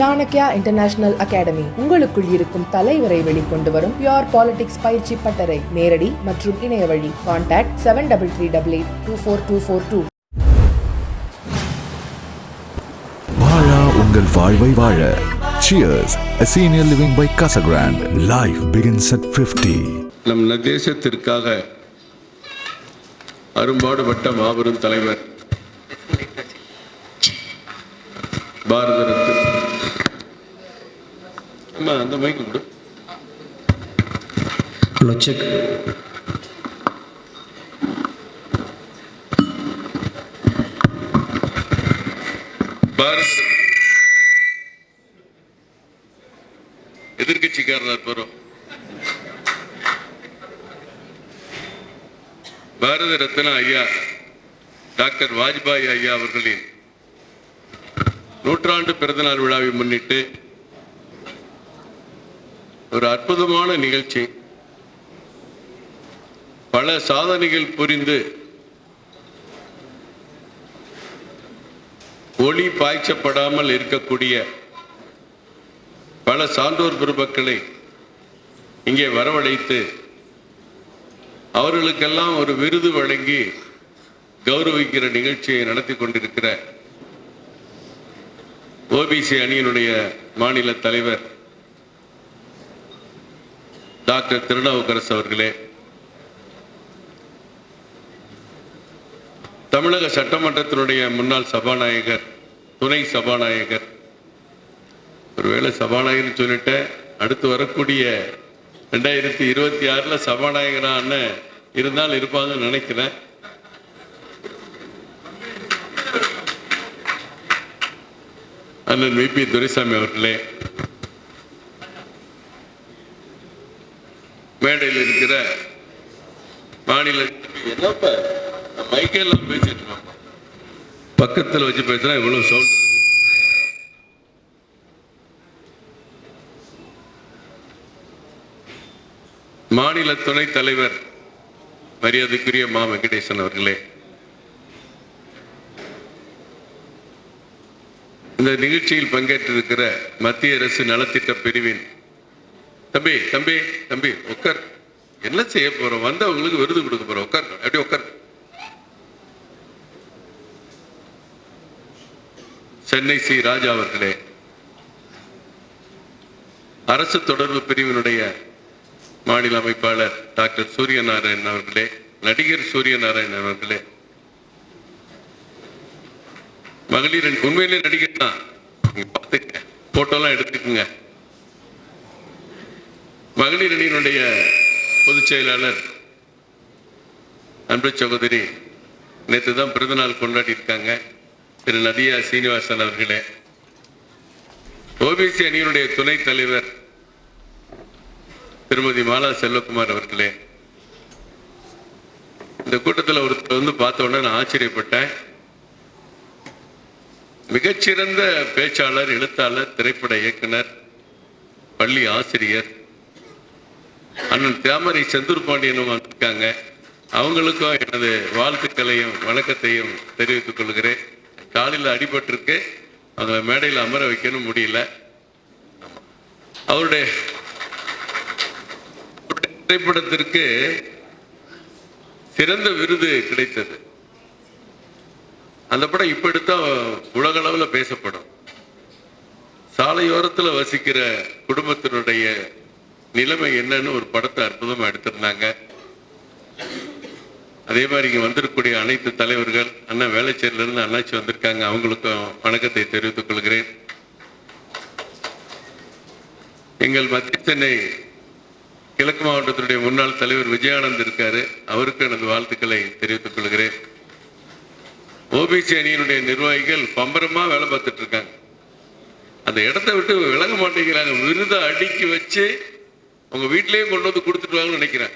Chanakya international academy உங்களுக்குள் இருக்கும் தலைவரை வெளிக்கொண்டு வரும் பியோர் பாலிடிக்ஸ் பயிற்சி பட்டறை. நேரடி மற்றும் இணைய வழி. Contact seven double three double eight two four two four two வாழா உங்கள் வாழ்வை வாழ. Cheers, a senior living by Casagrande. Life begins at 50. நம் தேசத்திற்காக அரும்பாடுபட்ட மாபெரும் தலைவர். பாரத அந்த மைக்கு கொடு. ஹலோ செக் பாரத எதிர்கட்சிக்காரர் போறோம் பாரத ரத்னா ஐயா டாக்டர் வாஜ்பாய் ஐயா அவர்களின் நூற்றாண்டு பிறந்தநாள் விழாவை முன்னிட்டு ஒரு அற்புதமான நிகழ்ச்சி. பல சாதனைகள் புரிந்து ஒளி பாய்ச்சப்படாமல் இருக்கக்கூடிய பல சான்றோர் பெருமக்களை இங்கே வரவழைத்து அவர்களுக்கெல்லாம் ஒரு விருது வழங்கி கௌரவிக்கிற நிகழ்ச்சியை நடத்தி கொண்டிருக்கிற ஓபிசி அணியினுடைய மாநில தலைவர் டாக்டர் திருநாவுக்கரசு அவர்களே தமிழக சட்டமன்றத்தினுடைய முன்னாள் சபாநாயகர் துணை சபாநாயகர் ஒருவேளை சபாநாயகர்னு சொல்லிட்டேன் அடுத்து வரக்கூடிய ரெண்டாயிரத்தி இருபத்தி ஆறுல சபாநாயகரான இருந்தால் இருப்பாங்கன்னு நினைக்கிறேன். அண்ணன் விபி துரைசாமி அவர்களே மேடையில் இருக்கிற மாநில என்னப்ப மைக்கெல்லாம் பேசிட்டு இருக்கோம் பக்கத்தில் வச்சு பேசுனா இவ்வளவு சவுண்ட் மாநில துணைத் தலைவர் மரியாதைக்குரிய மா வெங்கடேசன் அவர்களே இந்த நிகழ்ச்சியில் பங்கேற்றிருக்கிற மத்திய அரசு நலத்திட்ட பிரிவின் தம்பி தம்பி தம்பி உட்கார் என்ன செய்ய போறோம்? வந்தவங்களுக்கு விருது கொடுக்க போறோம். உட்கார் அப்படியே உட்கார் சென்னை சி. ராஜா அவர்களே அரசு தொடர்பு பிரிவினுடைய மாநில அமைப்பாளர் டாக்டர் சூரியநாராயணன் அவர்களே நடிகர் சூரியநாராயணன் அவர்களே மகளிர் உண்மையிலே நடிகர் தான். பார்த்துக்க போட்டோலாம் எடுத்துக்கோங்க. மகளிர் அணியினுடைய பொதுச் செயலாளர் அன்பு சகோதரி நேற்று தான் பிறந்தநாள் கொண்டாடி இருக்காங்க திரு நதியா சீனிவாசன் அவர்களே. ஓபிசி அணியினுடைய துணைத் தலைவர் திருமதி மாலா செல்வகுமார் அவர்களே. இந்த கூட்டத்தில் ஒருத்தர் வந்து பார்த்த உடனே நான் ஆச்சரியப்பட்டேன். மிகச்சிறந்த பேச்சாளர் எழுத்தாளர் திரைப்பட இயக்குனர் பள்ளி ஆசிரியர் அண்ணன் தியாமரை செந்தூர் பாண்டியனும் வந்திருக்காங்க. அவங்களுக்கும் எனது வாழ்த்துக்களையும் வணக்கத்தையும் தெரிவித்துக் கொள்கிறேன். காலில் அடிபட்டிருக்கு. அவங்கள மேடையில் அமர வைக்கணும் முடியல. அவருடைய திரைப்படத்திற்கு சிறந்த விருது கிடைத்தது. அந்த படம் இப்ப எடுத்தா உலக அளவில் பேசப்படும். சாலையோரத்துல வசிக்கிற குடும்பத்தினுடைய நிலைமை என்னன்னு ஒரு படத்தை அற்புதமா எடுத்திருந்தாங்க. அதே மாதிரி இங்க வந்திருக்கக்கூடிய அனைத்து தலைவர்கள் அண்ணன் வேலைச்சேரில இருந்து அண்ணாச்சி வந்திருக்காங்க. அவங்களுக்கும் வணக்கத்தை தெரிவித்துக் கொள்கிறேன். எங்கள் மத்திய சென்னை கிழக்கு மாவட்டத்தினுடைய முன்னாள் தலைவர் விஜயானந்த் இருக்காரு. அவருக்கு எனது வாழ்த்துக்களை தெரிவித்துக் கொள்கிறேன். ஓபிசி அணியினுடைய நிர்வாகிகள் பம்பரமா வேலை பார்த்துட்டு இருக்காங்க. அந்த இடத்த விட்டு விலக மாட்டேங்கிறாங்க. விருதை அடுக்கி வச்சு உங்க வீட்லயும் கொண்டு வந்து கொடுத்துட்டு வாங்கன்னு நினைக்கிறேன்.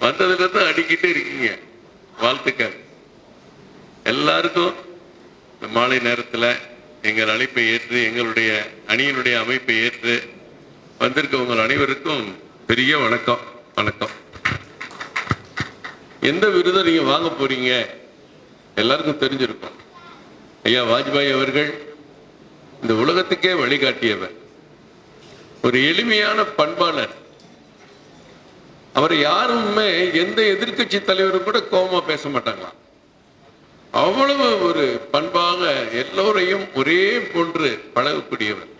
வந்ததுல இருந்து அடிக்கிட்டே இருக்கீங்க. வாழ்த்துக்கள். எல்லாருக்கும் இந்த மாலை நேரத்துல எங்கள் அழைப்பை ஏற்று எங்களுடைய அணியினுடைய அமைப்பை ஏற்று வந்திருக்க உங்கள் அனைவருக்கும் பெரிய வணக்கம். வணக்கம். எந்த விருதை நீங்க வாங்க போறீங்க? எல்லாருக்கும் தெரிஞ்சிருக்கும். ஐயா வாஜ்பாய் அவர்கள் இந்த உலகத்துக்கே வழிகாட்டியவர். ஒரு எளிமையான பண்பாளர். அவர் யாருமே எந்த எதிர்க்கட்சி தலைவரும் கூட கோபமா பேச மாட்டாங்களாம். அவ்வளவு ஒரு பண்பாக எல்லோரையும் ஒரே போன்று பழகக்கூடியவர்.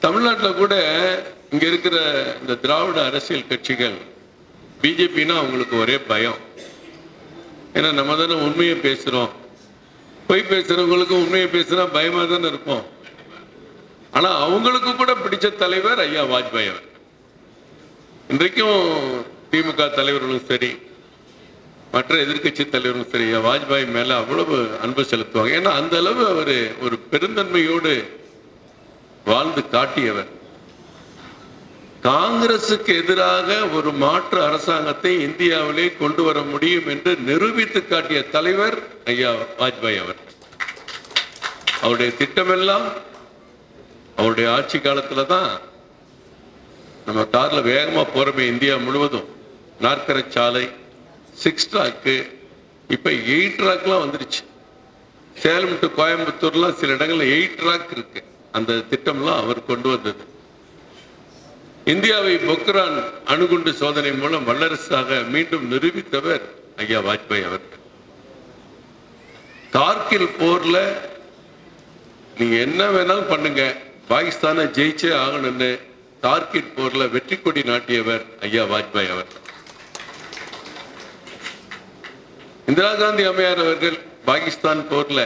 தமிழ்நாட்டில் கூட இங்க இருக்கிற இந்த திராவிட அரசியல் கட்சிகள் பிஜேபின்னா அவங்களுக்கு ஒரே பயம். ஏன்னா நம்ம தானே உண்மையை பேசுறோம். பொய் பேசுறவங்களுக்கு உண்மையை பேசுனா பயமா தானே இருப்போம். ஆனா அவங்களுக்கு கூட பிடிச்ச தலைவர் ஐயா வாஜ்பாய் அவர். இன்றைக்கும் திமுக தலைவர்களும் சரி மற்ற எதிர்க்கட்சி தலைவரும் சரி வாஜ்பாய் மேல அவ்வளவு அன்பு செலுத்துவாங்க. ஏன்னா அந்த அளவு அவர் ஒரு பெருந்தன்மையோடு வாழ்ந்து காட்டியவர். காங்கிரசுக்கு எதிராக ஒரு மாற்று அரசாங்கத்தை இந்தியாவிலே கொண்டு வர முடியும் என்று நிரூபித்து காட்டிய தலைவர் ஐயா வாஜ்பாய் அவர். அவருடைய திட்டமெல்லாம் அவருடைய ஆட்சி காலத்துல தான் நம்ம கார்ல வேகமா போறோமே இந்தியா முழுவதும். நாற்கர சாலை சிக்ஸ் ட்ராக்கு இப்ப எயிட் ட்ராக்லாம் வந்துருச்சு. சேலம் டு கோயம்புத்தூர்லாம் சில இடங்கள்ல எயிட் ட்ராக் இருக்கு. அந்த திட்டம்லாம் அவர் கொண்டு வந்தது. இந்தியாவை பொக்ரான் அணுகுண்டு சோதனை மூலம் வல்லரசாக மீண்டும் நிரூபித்தவர் ஐயா வாஜ்பாய் அவர்கள். கார்கில் போர்ல நீங்க என்ன வேணாலும் பண்ணுங்க. பாகிஸ்தானை ஜெயிச்சே ஆகணும்னு கார்கில் போர்ல வெற்றி கொடி நாட்டியவர் ஐயா வாஜ்பாய் அவர். இந்திரா காந்தி அம்மையார் அவர்கள் பாகிஸ்தான் போர்ல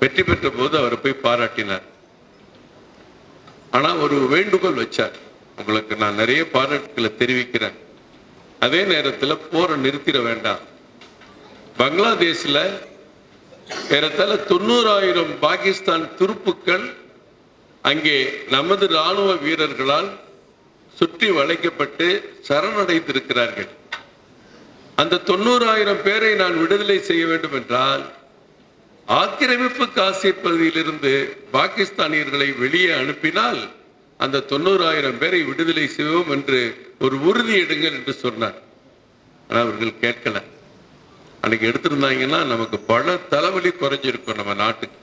வெற்றி பெற்ற போது அவரை போய் பாராட்டினார். ஆனா ஒரு வேண்டுகோள் வச்சார். உங்களுக்கு நான் நிறைய பாராட்டுகளை தெரிவிக்கிறேன். அதே நேரத்துல போரை நிறுத்திட வேண்டாம். பங்களாதேஷ்ல ஏறத்தாழ தொண்ணூறாயிரம் பாகிஸ்தான் துருப்புக்கள் அங்கே நமது ராணுவ வீரர்களால் சுற்றி வளைக்கப்பட்டு சரணடைந்திருக்கிறார்கள். அந்த தொண்ணூறாயிரம் பேரை நான் விடுதலை செய்ய வேண்டும் என்றால் ஆக்கிரமிப்பு காசிர் பகுதியிலிருந்து பாகிஸ்தானியர்களை வெளியே அனுப்பினால் அந்த தொண்ணூறாயிரம் பேரை விடுதலை செய்வோம் என்று ஒரு உறுதி எடுங்கள் என்று சொன்னார். ஆனால் அவர்கள் கேட்கல. அன்னைக்கு எடுத்திருந்தாங்கன்னா நமக்கு பல தலைவலி குறைஞ்சிருக்கும் நம்ம நாட்டுக்கு.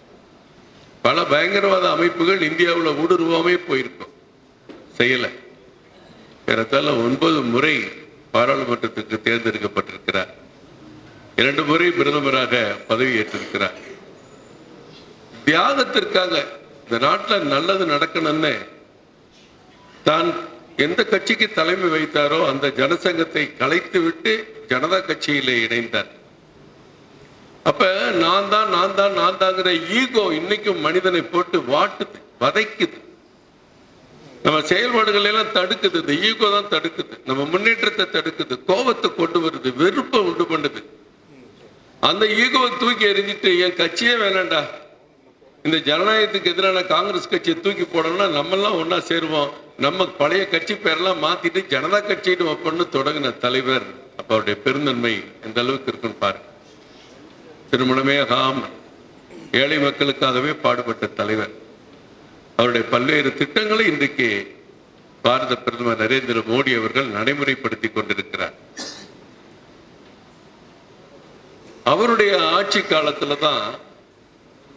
பல பயங்கரவாத அமைப்புகள் இந்தியாவில் ஊடுருவாமே போயிருக்கும். செய்யலை. ஏறத்தாழ ஒன்பது முறை பாராளுமன்றத்துக்கு தேர்ந்தெடுக்கப்பட்டிருக்கிறார். இரண்டு முறை பிரதமராக பதவி ஏற்றிருக்கிறார். தியாகத்திற்காக இந்த நாட்டில் நல்லது நடக்கணும்னு தான் எந்த கட்சிக்கு தலைமை வைத்தாரோ அந்த ஜனசங்கத்தை கலைத்து விட்டு ஜனதா கட்சியிலே இணைந்தார். அப்ப நான் தான் நான் தான் நான் தாங்கிற ஈகோ இன்னைக்கும் மனிதனை போட்டு வாட்டுது வதைக்குது. நம்ம செயல்பாடுகள் எல்லாம் தடுக்குது இந்த ஈகோ தான் தடுக்குது. நம்ம முன்னேற்றத்தை தடுக்குது கோபத்தை கொண்டு வருது வெறுப்பை உண்டு பண்ணுது. அந்த ஈகோவை தூக்கி எறிஞ்சிட்டு என் கட்சியே வேணாண்டா இந்த ஜனநாயகத்துக்கு எதிரான காங்கிரஸ் கட்சியை தூக்கி போடணும்னா நம்ம எல்லாம் ஒன்னா சேருவோம். நம்ம பழைய கட்சி பேரெல்லாம் மாத்திட்டு ஜனதா கட்சின்னு ஒப்பன்னு தொடங்கின தலைவர் அப்ப அவருடைய பெருந்தன்மை எந்த அளவுக்கு இருக்குன்னு பாரு திருமணமே ஆகாம ஏழை மக்களுக்காகவே பாடுபட்ட தலைவர். அவருடைய பல்வேறு திட்டங்களை இன்றைக்கு பாரத பிரதமர் நரேந்திர மோடி அவர்கள் நடைமுறைப்படுத்தி கொண்டிருக்கிறார். அவருடைய ஆட்சி காலத்துல தான்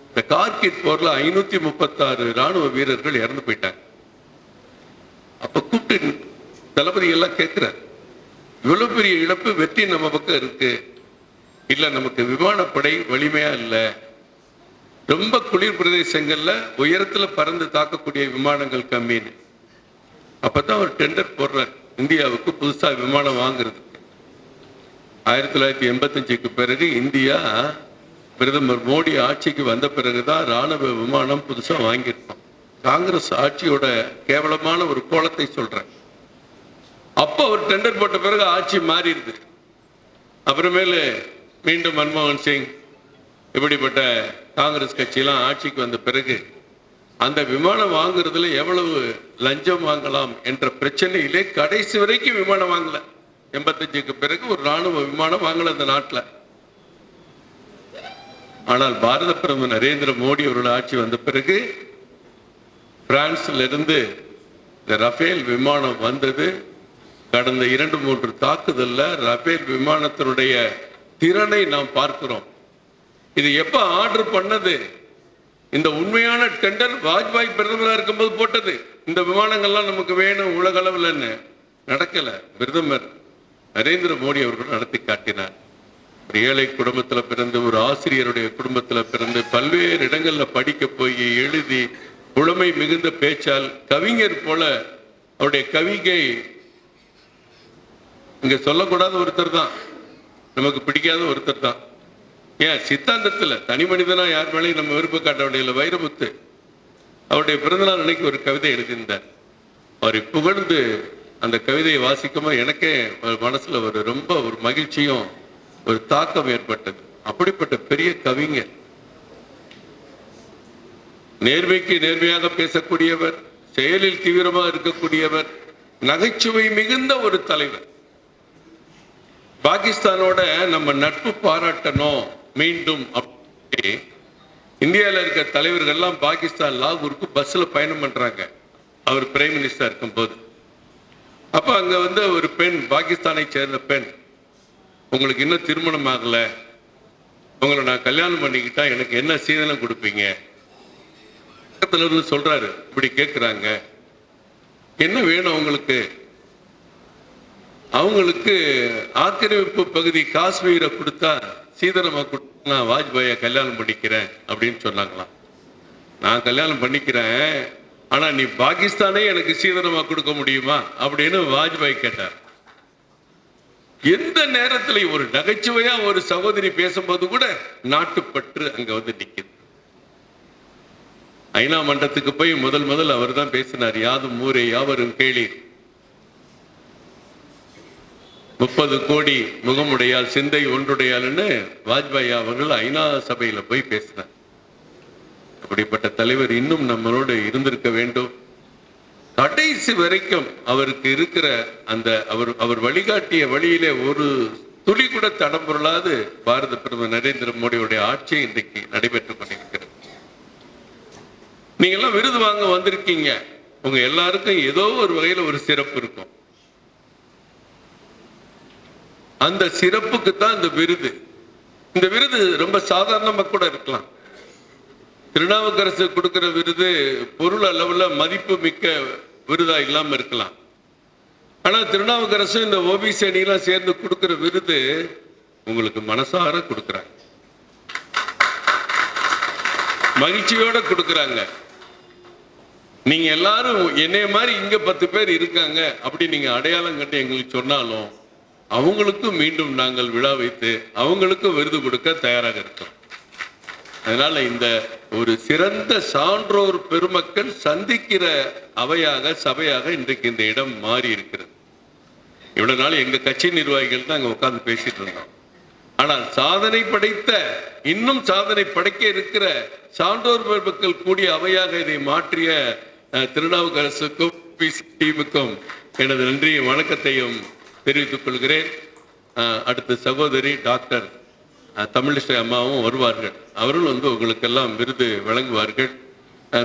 இந்த கார்கிட் போர்ல ஐநூத்தி முப்பத்தாறு ராணுவ வீரர்கள் இறந்து போயிட்டாங்க. அப்ப கூப்பிட்டு தளபதி எல்லாம் கேட்கிறார் இவ்வளவு பெரிய இழப்பு வெற்றி நம்ம பக்கம் இருக்கு. இல்லை நமக்கு விமானப்படை வலிமையா இல்லை. ரொம்ப குளிர் பிரதேசங்கள்ல உயரத்துல பறந்து தாக்கக்கூடிய விமானங்கள் கம்மின்னு. அப்பதான் ஒரு டெண்டர் போடுறார். இந்தியாவுக்கு புதுசா விமானம் வாங்குறது. ஆயிரத்தி தொள்ளாயிரத்தி எண்பத்தஞ்சுக்கு பிறகு இந்தியா பிரதமர் மோடி ஆட்சிக்கு வந்த பிறகுதான் ராணுவ விமானம் புதுசா வாங்கியிருக்கோம். காங்கிரஸ் ஆட்சியோட கேவலமான ஒரு கோலத்தை சொல்றேன். அப்போ ஒரு டெண்டர் போட்ட பிறகு ஆட்சி மாறிடுது. அப்புறமேலு மீண்டும் மன்மோகன் சிங் இப்படிப்பட்ட காங்கிரஸ் கட்சியெல்லாம் ஆட்சிக்கு வந்த பிறகு அந்த விமானம் வாங்குறதுல எவ்வளவு லஞ்சம் வாங்கலாம் என்ற பிரச்சனையிலே கடைசி வரைக்கும் விமானம் வாங்கல. எண்பத்தஞ்சுக்கு பிறகு ஒரு ராணுவ விமானம் வாங்கல அந்த நாட்டில். ஆனால் பாரத பிரதமர் நரேந்திர மோடி அவரோட ஆட்சி வந்த பிறகு பிரான்ஸ்ல இருந்து இந்த ரஃபேல் விமானம் வந்தது. கடந்த இரண்டு மூன்று தாக்குதல்ல ரஃபேல் விமானத்தினுடைய திறனை நாம் பார்க்கிறோம். இது எப்ப ஆர்டர் பண்ணது? இந்த உண்மையான டெண்டர் வாஜ்பாய் பிரதமராக இருக்கும்போது போட்டது. இந்த விமானங்கள்லாம் நமக்கு வேணும் உலக அளவில் நடக்கல. பிரதமர் நரேந்திர மோடி அவர்கள் நடத்தி காட்டினார். ஒரு ஏழை குடும்பத்துல பிறந்து ஒரு ஆசிரியருடைய குடும்பத்துல பிறந்து பல்வேறு இடங்கள்ல படிக்க போய் எழுதி புலமை மிகுந்த பேச்சால் கவிஞர் போல அவருடைய கவிகை இங்க சொல்லக்கூடாத ஒருத்தர் தான். நமக்கு பிடிக்காத ஒருத்தர் தான். ஏன்? சித்தாந்தத்துல தனி மனிதனா யார் மேலேயும் நம்ம விருப்பம் காட்ட வைரமுத்து அவருடைய பிறந்தநாள் அன்னைக்கு ஒரு கவிதை எழுதியிருந்தார். அவரை புகழ்ந்து அந்த கவிதையை வாசிக்கும்போது எனக்கே ஒரு மனசுல ஒரு ரொம்ப ஒரு மகிழ்ச்சியும் ஒரு தாக்கம் ஏற்பட்டது. அப்படிப்பட்ட பெரிய கவிஞர். நேர்மைக்கு நேர்மையாக பேசக்கூடியவர் செயலில் தீவிரமாக இருக்கக்கூடியவர் நகைச்சுவை மிகுந்த ஒரு தலைவர். பாகிஸ்தானோட நம்ம நட்பு பாராட்டணும் மீண்டும் அப்படி இந்தியாவில் இருக்க தலைவர்கள்லாம் பாகிஸ்தான் லாகூருக்கு பஸ்ல பயணம் பண்றாங்க. அவர் பிரைம் மினிஸ்டர் இருக்கும்போது. அப்ப அங்க வந்து ஒரு பெண் பாகிஸ்தானை சேர்ந்த பெண் உங்களுக்கு இன்னும் திருமணம் ஆகல. உங்களை நான் கல்யாணம் பண்ணிக்கிட்டா எனக்கு என்ன சீதனம் கொடுப்பீங்க? பக்கத்துல இருந்து சொல்றாரு. இப்படி கேட்குறாங்க என்ன வேணும் உங்களுக்கு? அவங்களுக்கு ஆக்கிரமிப்பு பகுதி காஷ்மீரை கொடுத்தா சீதனமா கொடுத்தா நான் வாஜ்பாயை கல்யாணம் பண்ணிக்கிறேன் அப்படின்னு சொன்னாங்களாம். நான் கல்யாணம் பண்ணிக்கிறேன் ஆனா நீ பாகிஸ்தானே எனக்கு சீதனமா கொடுக்க முடியுமா அப்படின்னு வாஜ்பாய் கேட்டார். எந்த நேரத்தில் ஒரு நகைச்சுவையா ஒரு சகோதரி பேசும்போது கூட நாட்டுப்பற்று அங்க வந்து நிக்குது. ஐநா மன்றத்துக்கு போய் முதல் முதல் அவர் தான் பேசினார் யாதும் ஊரே யாவரும் கேளீர். முப்பது கோடி முகமுடையால் சிந்தை ஒன்றுடையாள்னு வாஜ்பாய் அவர்கள் ஐநா சபையில போய் பேசினார். அப்படிப்பட்ட தலைவர் இன்னும் நம்மளோடு இருந்திருக்க வேண்டும். கடைசி வரைக்கும் அவருக்கு இருக்கிற அந்த அவர் அவர் வழிகாட்டிய வழியிலே ஒரு துளி கூட தடம் பொருளாது பாரத பிரதமர் நரேந்திர மோடியுடைய ஆட்சி இன்றைக்கு நடைபெற்றுக் கொண்டிருக்கிறது. நீங்க எல்லாம் விருது வாங்க வந்திருக்கீங்க. உங்க எல்லாருக்கும் ஏதோ ஒரு வகையில ஒரு சிறப்பு இருக்கும். அந்த சிறப்புக்கு தான் இந்த விருது. இந்த விருது ரொம்ப சாதாரணமாக கூட இருக்கலாம். திருநாவுக்கரசு கொடுக்கிற விருது பொருள் அளவில் மதிப்பு மிக்க விருதா இல்லாமல் இருக்கலாம். ஆனால் திருநாவுக்கரசு இந்த ஓபிசி அணியெல்லாம் சேர்ந்து கொடுக்கிற விருது உங்களுக்கு மனசார கொடுக்குறாங்க. மகிழ்ச்சியோட கொடுக்குறாங்க. நீங்க எல்லாரும் என்னைய மாதிரி இங்க பத்து பேர் இருக்காங்க அப்படி நீங்க அடையாளம் கண்டு எங்களுக்கு சொன்னாலும் அவங்களுக்கும் மீண்டும் நாங்கள் விழா வைத்து அவங்களுக்கும் விருது கொடுக்க தயாராக இருக்கோம் அதனால இந்த ஒரு சிறந்த சான்றோர் பெருமக்கள் சந்திக்கிற அவையாக சபையாக இன்றைக்கு இந்த இடம் மாறி இருக்கிறது. இவ்வளவு நாள் எங்க கட்சி நிர்வாகிகள் தான் அங்க உட்கார்ந்து பேசிட்டு இருந்தோம். ஆனால் சாதனை படைத்த இன்னும் சாதனை படைக்க இருக்கிற சான்றோர் பெருமக்கள் கூடிய அவையாக இதை மாற்றிய அஹ், திருநாவுக்கரசுக்கும் எனது நன்றியும் வணக்கத்தையும் தெரிவித்துக் கொள்கிறேன். அடுத்து சகோதரி டாக்டர் தமிழிசை அம்மாவும் வருவார்கள். அவர்கள் வந்து உங்களுக்கெல்லாம் விருது வழங்குவார்கள்.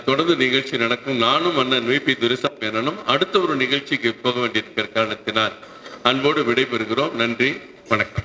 தொடர்ந்து நிகழ்ச்சி நடக்கும். நானும் அண்ணன் விபி துரைசாமி அண்ணனும் அடுத்த ஒரு நிகழ்ச்சிக்கு போக வேண்டியிருக்கிற காரணத்தினால் அன்போடு விடைபெறுகிறோம். நன்றி. வணக்கம்.